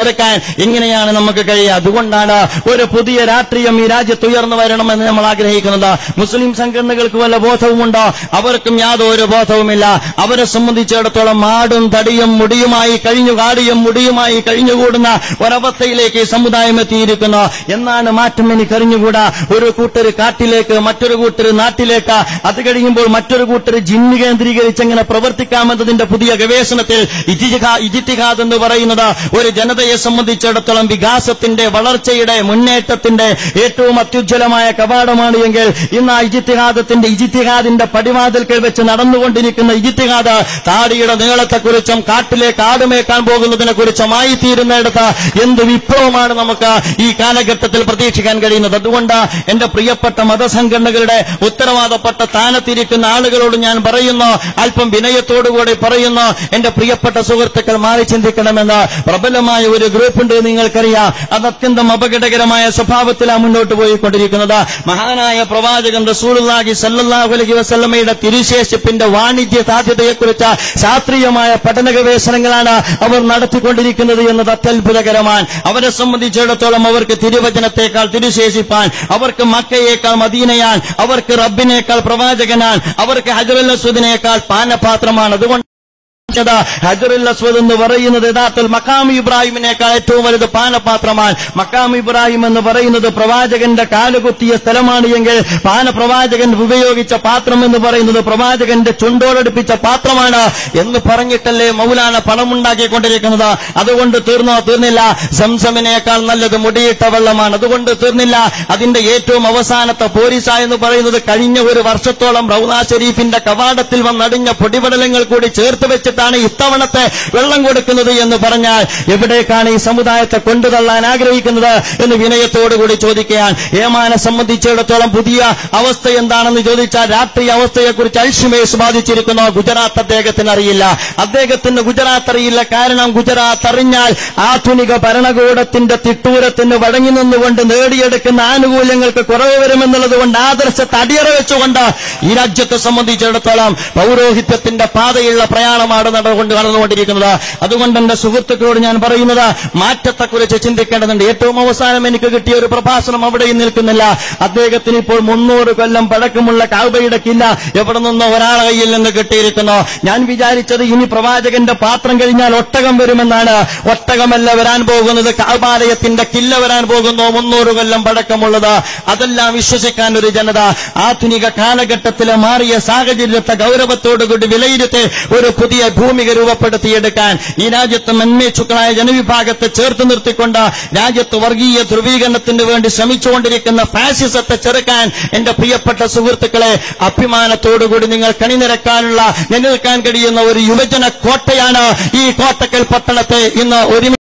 എടുക്കാൻ എങ്ങനെയാണ് നമുക്ക് കഴിയുക. അതുകൊണ്ടാണ് ഒരു പുതിയ രാഷ്ട്രീയം ഈ രാജ്യത്ത് ഉയർന്നു വരണമെന്ന് നമ്മൾ ആഗ്രഹിക്കുന്നത്. മുസ്ലിം സംഘടനകൾക്ക് വല്ല ബോധവുമുണ്ടോ? അവർക്കും യാതൊരു ബോധവുമില്ല. അവരെ സംബന്ധിച്ചിടത്തോളം മാടും തടിയും മുടിയുമായി കഴിഞ്ഞു കാടിയും മുടിയുമായി കഴിഞ്ഞുകൂടുന്ന ഒരവസ്ഥയിലേക്ക് ഈ സമുദായം എത്തിയിരിക്കുന്നു. എന്നാണ് മാറ്റം എനിക്കറിഞ്ഞുകൂടാ ഒരു കൂട്ടർ കാട്ടിലേക്ക് മറ്റൊരു കൂട്ടർ നാട്ടിലേക്ക്. അത് കഴിയുമ്പോൾ മറ്റൊരു കൂട്ടർ ജിന്ന് കേന്ദ്രീകരിച്ച് എങ്ങനെ പ്രവർത്തിക്കാമെന്നതിന്റെ പുതിയ ഗവേഷണത്തിൽ ഇജിഹാ- ഇജിത്തിഹാദ് എന്ന് പറയുന്നത് ഒരു ജനതയെ സംബന്ധിച്ചിടത്തോളം വികാസത്തിന്റെ വളർച്ചയുടെ മുന്നേറ്റത്തിന്റെ ഏറ്റവും അത്യുജ്വലമായ കവാടമാണ് എങ്കിൽ ഇന്ന് ഇജിത്തിഹാദത്തിന്റെ ഇജിത്തിഹാദിന്റെ പടിവാതിൽക്കൽ വെച്ച് നടന്നുകൊണ്ടിരിക്കുന്ന ഇജിത്തിഹാദ് താടിയുടെ നീളത്തെക്കുറിച്ചും കാട്ടിലെ കാടുമേക്കാൻ പോകുന്നതിനെ കുറിച്ചുമായി തീരുന്നിടത്ത് എന്ത് വിപ്ലവമാണ് നമുക്ക് ഈ കാലഘട്ടത്തിൽ പ്രതീക്ഷിക്കാൻ കഴിയുന്നത്? അതുകൊണ്ട് എന്റെ പ്രിയപ്പെട്ട മതസംഘടനകളുടെ ഉത്തരവാദപ്പെട്ട സ്ഥാനത്തിരിക്കുന്ന ആളുകളോട് ഞാൻ പറയുന്നു അല്പം വിനയത്തോടുകൂടി പറയുന്നു എന്റെ പ്രിയപ്പെട്ട സുഹൃത്തുക്കൾ മാറി ചിന്തിക്കണമെന്ന് പ്രബലമായ ഒരു ഗ്രൂപ്പുണ്ട് നിങ്ങൾക്കറിയാം. അത് അത്യന്തം അപകടകരമായ സ്വഭാവത്തിലാണ് മുന്നോട്ട് പോയിക്കൊണ്ടിരിക്കുന്നത്. മഹാനായ പ്രവാചകൻ റസൂലുള്ളാഹി സല്ലല്ലാഹു അലൈഹി വസല്ലമയുടെ തിരുശേഷിപ്പിന്റെ വാണിജ്യ സാധ്യതയെക്കുറിച്ച് ശാസ്ത്രീയമായ പഠന ഗവേഷണങ്ങളാണ് അവർ നടത്തിക്കൊണ്ടിരിക്കുന്നത് എന്നത് അത്യത്ഭുതകരമാണ്. അവരെ സംബന്ധിച്ചിടത്തോളം അവർക്ക് തിരുവചനത്തെക്കാൾ തിരുശേഷിപ്പാൻ അവർക്ക് മക്കയേക്കാൾ മദീനയാൻ അവർക്ക് റബ്ബിനേക്കാൾ പ്രവാചകനാൻ അവർക്ക് ഹജറുൽ അസ്വദിനേക്കാൾ പാനപാത്രമാണ്. അതുകൊണ്ട് ഹജറുൽ അസ്വദ് എന്ന് പറയുന്നത് യഥാർത്ഥത്തിൽ മക്കാം ഇബ്രാഹിമിനേക്കാൾ ഏറ്റവും വലുത് പാനപാത്രമാണ്. മക്കാം ഇബ്രാഹിം എന്ന് പറയുന്നത് പ്രവാചകന്റെ കാലുകുത്തിയ സ്ഥലമാണ് എങ്കിൽ പാനപ്രവാചകൻ ഉപയോഗിച്ച പാത്രം എന്ന് പറയുന്നത് പ്രവാചകന്റെ ചുണ്ടോടടുപ്പിച്ച പാത്രമാണ് എന്ന് പറഞ്ഞിട്ടല്ലേ മൗലാന പണമുണ്ടാക്കിക്കൊണ്ടിരിക്കുന്നത്. അതുകൊണ്ട് തീർന്നോ തീർന്നില്ല. സംസമിനേക്കാൾ നല്ലത് മുടിയിട്ട വെള്ളമാണ്. അതുകൊണ്ട് തീർന്നില്ല. അതിന്റെ ഏറ്റവും അവസാനത്തെ പോലീസ എന്ന് പറയുന്നത് കഴിഞ്ഞ ഒരു വർഷത്തോളം റൌദ ഷരീഫിന്റെ കവാടത്തിൽ വന്നടിഞ്ഞ പൊടിപടലങ്ങൾ കൂടി ചേർത്ത് വെച്ചിട്ടാണ് ഇത്തവണത്തെ വെള്ളം കൊടുക്കുന്നത് എന്ന് പറഞ്ഞാൽ എവിടേക്കാണ് ഈ സമുദായത്തെ കൊണ്ടുതള്ളാൻ ആഗ്രഹിക്കുന്നത് എന്ന് വിനയത്തോടുകൂടി ചോദിക്കുകയാണ്. ഏമാനെ സംബന്ധിച്ചിടത്തോളം പുതിയ അവസ്ഥ എന്താണെന്ന് ചോദിച്ചാൽ രാഷ്ട്രീയ അവസ്ഥയെക്കുറിച്ച് അൽഷിമേസ് ബാധിച്ചിരിക്കുന്നു ഗുജറാത്ത് അദ്ദേഹത്തിന് അറിയില്ല അദ്ദേഹത്തിന് ഗുജറാത്ത് അറിയില്ല. കാരണം ഗുജറാത്ത് അറിഞ്ഞാൽ ആധുനിക ഭരണകൂടത്തിന്റെ തിട്ടൂരത്തിന് വഴങ്ങി നിന്നുകൊണ്ട് നേടിയെടുക്കുന്ന ആനുകൂല്യങ്ങൾക്ക് കുറവ് വരുമെന്നുള്ളത് കൊണ്ട് ആദർശത്തെ അടിയറ വെച്ചുകൊണ്ട് ഈ രാജ്യത്തെ സംബന്ധിച്ചിടത്തോളം പൗരോഹിത്യത്തിന്റെ പാതയുള്ള പ്രയാണമാണ് നടന്നുകൊണ്ട് നടന്നുകൊണ്ടിരിക്കുന്നത്. അതുകൊണ്ട് എന്റെ സുഹൃത്തുക്കളോട് ഞാൻ പറയുന്നത് മാറ്റത്തെക്കുറിച്ച് ചിന്തിക്കേണ്ടതുണ്ട്. ഏറ്റവും അവസാനം എനിക്ക് കിട്ടിയ ഒരു പ്രഭാഷണം അവിടെയും നിൽക്കുന്നില്ല. അദ്ദേഹത്തിന് ഇപ്പോൾ മുന്നൂറ് കൊല്ലം പഴക്കമുള്ള കാവയുടെ കില്ല എവിടെ നിന്നോ ഒരാളെ കയ്യിൽ നിന്ന് കിട്ടിയിരിക്കുന്നു. ഞാൻ വിചാരിച്ചത് ഇനി പ്രവാചകന്റെ പാത്രം കഴിഞ്ഞാൽ ഒട്ടകം വരുമെന്നാണ്. ഒട്ടകമല്ല വരാൻ പോകുന്നത്. കാബാലയത്തിന്റെ കില്ല വരാൻ പോകുന്നു. മുന്നൂറ് കൊല്ലം പഴക്കമുള്ളത്. അതെല്ലാം വിശ്വസിക്കാൻ ഒരു ജനത ആധുനിക കാലഘട്ടത്തിലെ മാറിയ സാഹചര്യത്തെ ഗൗരവത്തോടുകൂടി വിലയിരുത്തി ഒരു പുതിയ ഭൂമിക രൂപപ്പെടുത്തിയെടുക്കാൻ ഈ രാജ്യത്ത് മെന്മേച്ചുക്കളായ ജനവിഭാഗത്തെ ചേർത്ത് നിർത്തിക്കൊണ്ട് രാജ്യത്ത് വർഗീയ ധ്രുവീകരണത്തിന് വേണ്ടി ശ്രമിച്ചുകൊണ്ടിരിക്കുന്ന ഫാസിസത്തെ ചെറുക്കാൻ എന്റെ പ്രിയപ്പെട്ട സുഹൃത്തുക്കളെ അഭിമാനത്തോടുകൂടി നിങ്ങൾ കണിനിരക്കാനുള്ള നിലനിൽക്കാൻ കഴിയുന്ന ഒരു യുവജന കോട്ടയാണ് ഈ കോട്ടക്കൽ പട്ടണത്തെ ഇന്ന് ഒരുമി